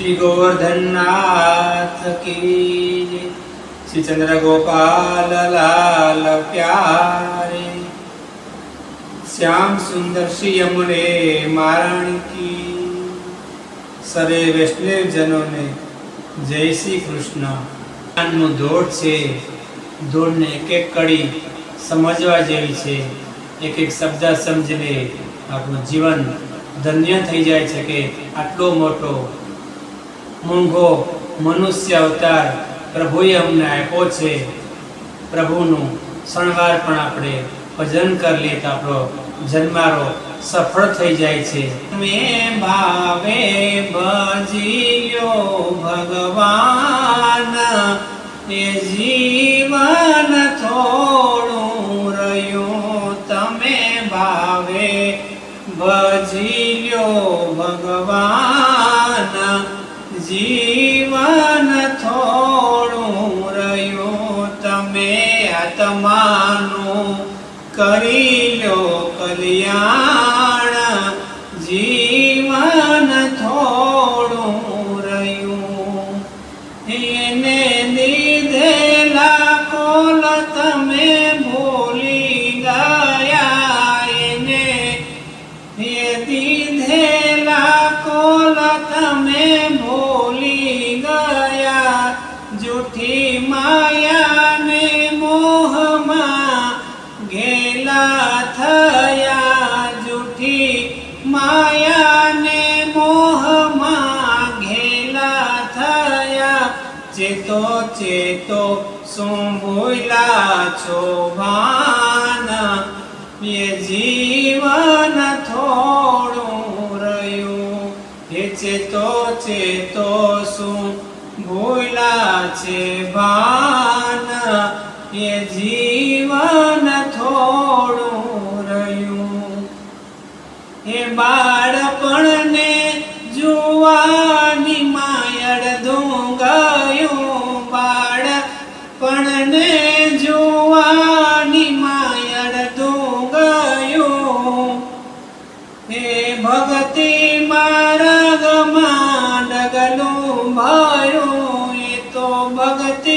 શ્રી ગોવર્ધનનાથ કી શ્રી ચંદ્ર ગોપાલ લાલ પ્યારે. શ્યામ સુંદર શ્રી યમુને મારણ કી. સરે વૈષ્ણવ જનોને જય શ્રી કૃષ્ણ. જ્ઞાનનું દોડ છે. દોડને એક એક કડી સમજવા જેવી છે. એક એક શબ્દ સમજીને આપણું જીવન ધન્ય થઈ જાય છે કે આટલો મોટો મોંઘો મનુષ્ય અવતાર પ્રભુએ અમને આપ્યો છે. પ્રભુનું શણવાર પણ આપણે ભજન કરી લે તો આપણો જન્મારો સફળ થઈ જાય છે. મેં ભાવે ભજીયો ભગવાન, એ જીવન આત્માનું કરી લો કલ્યાણ. જીવન થોડું રહ્યું. એને દીધેલા કોલ તમે ભૂલી ગયા. એને એ દીધેલા કોલ તમે ચેતો ચેતો શું ભૂલા છો ભાન એ જીવન થોડું રહ્યું. હે ચેતો ચેતો શું ભૂલા છે ભાન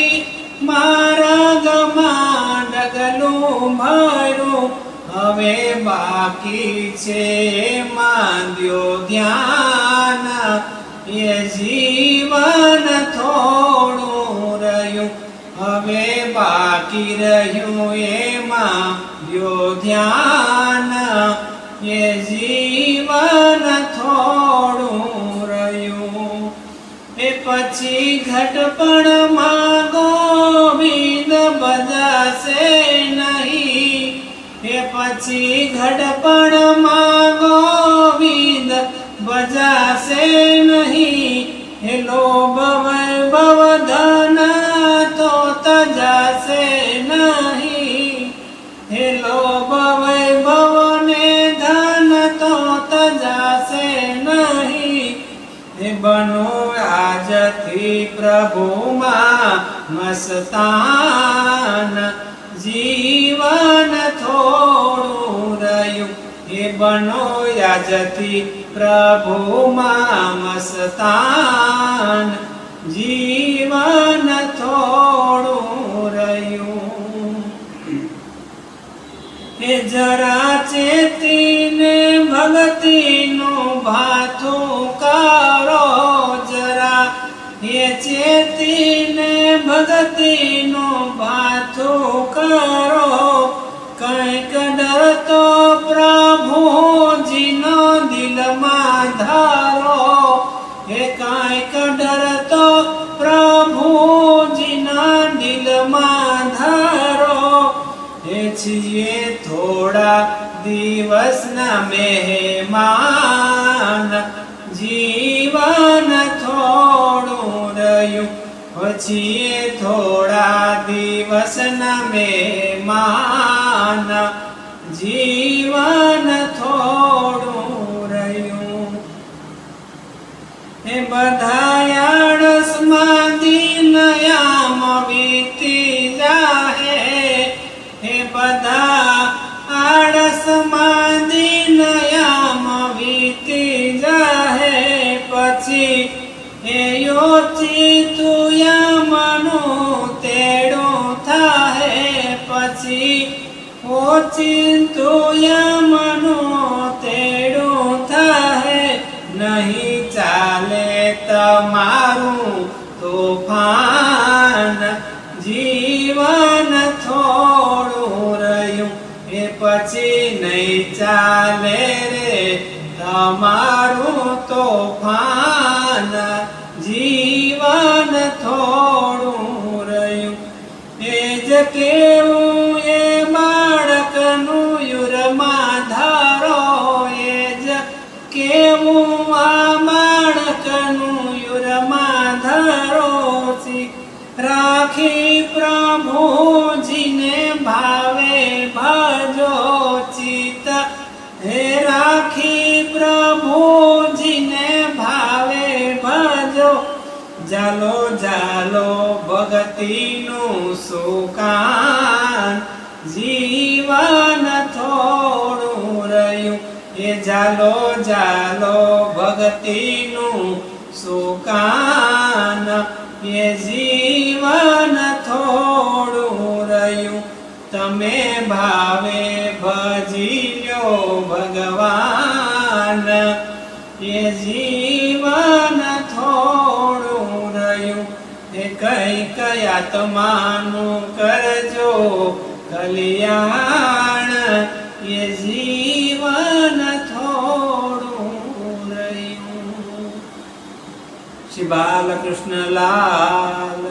ભક્તિ માર્ગમાં ડગલું મારું. હવે બાકી છે માંદ્યો ધ્યાન. એ જીવન થોડું રહ્યું. હવે બાકી રહ્યું એમાં યો ધ્યાન. એ પછી ઘટપણમાં ગોવિંદ બજાશે નહીં. એ પછી ઘટપણમાં ગોવિંદ બજાશે નહીં. એ લોભ વૈભવ ધન તો તજાશે નહીં. હે લોભ વૈભવ ને ધન તો તજાશે નહીં. હે બનો આજથી પ્રભુમાં મસ્તાન જીવન થોડું રહ્યું એ બનો આજથી પ્રભુમાં મસ્તાન જીવન થોડું રહ્યું એ જરા ચેતીને ભગતીનું ભાથું કા ચેતીને ભગતીનો પાછો કરો. કંઈક ડરતો પ્રભુજીનો દિલમાં ધારો. હે કંઈક ડરતો પ્રભુજીના દિલમાં ધારો. હે છીએ થોડા દિવસના મહેમાન. પછી થોડા દિવસ દિવસના માના જીવન થોડું રહ્યું. એ બધાયાળસમાં ઓચિંતું મનો તેડું થાહે, નહીં ચાલે તમારું તોફાન. જીવન થોડું રહ્યું, એ પછી નહીં ચાલે રે તમારું તોફાન. જીવન થોડું રહ્યું, એ જ કેવું રાખી પ્રભુજીને ભાવે ભજો ચિત હે રાખી પ્રભુજીને ભાવે ભજો. જાલો જાલો ભગતીનું સુકાન. જીવન થોડું રહ્યું. એ જાલો જાલો ભગતીનું સુકાન. એ જીવન થોડું રહ્યું. તમે ભાવે ભજી લ્યો ભગવાન. એ જીવન થોડું રહ્યું. એ કઈ કયા તમાનું કરજો. કલ્યાણ થોડું